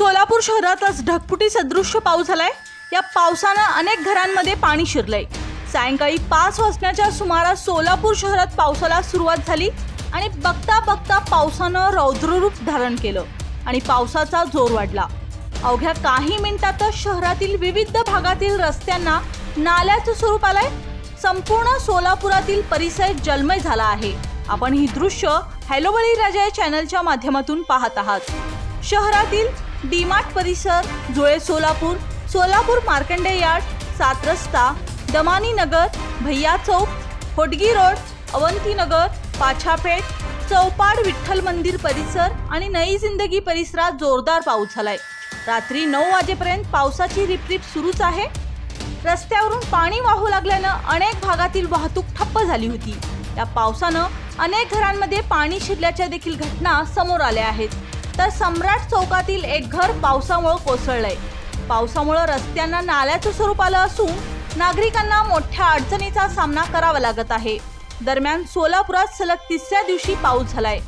सोलापूर शहरात आज ढगफुटी सदृश्य पाऊस झालाय. या पावसानं अनेक घरांमध्ये पाणी शिरलंय. सायंकाळी पाच वाजण्याच्या सुमारास सोलापूर शहरात पावसाला सुरुवात झाली आणि बघता बघता पावसानं रौद्ररूप धारण केलं आणि पावसाचा जोर वाढला. अवघ्या काही मिनिटातच शहरातील विविध भागातील रस्त्यांना नाल्याचं स्वरूप आलंय. संपूर्ण सोलापुरातील परिसर जलमय झाला आहे. आपण ही दृश्य हॅलो राजा या चॅनलच्या माध्यमातून पाहत आहात. शहरातील डीमार्ट परिसर जुळे सोलापूर सोलापूर मार्कंडे यार्ड सात रस्ता दमानी नगर भैया चौक होडगी रोड अवंती नगर पाछापेठ चौपाड विठ्ठल मंदिर परिसर आणि नई जिंदगी परिसरात जोरदार पाऊस झालाय. रात्री नऊ वाजेपर्यंत पावसाची रिपरिप सुरूच आहे. रस्त्यावरून पाणी वाहू लागल्यानं अनेक भागातील वाहतूक ठप्प झाली होती. या पावसानं अनेक घरांमध्ये पाणी शिरल्याच्या देखील घटना समोर आल्या आहेत. तर सम्राट चौकातील एक घर पावसामुळं कोसळलंय. पावसामुळं रस्त्यांना नाल्याचं स्वरूप आलं असून नागरिकांना मोठ्या अडचणीचा सामना करावा लागत आहे. दरम्यान सोलापुरात सलग तिसऱ्या दिवशी पाऊस झालाय.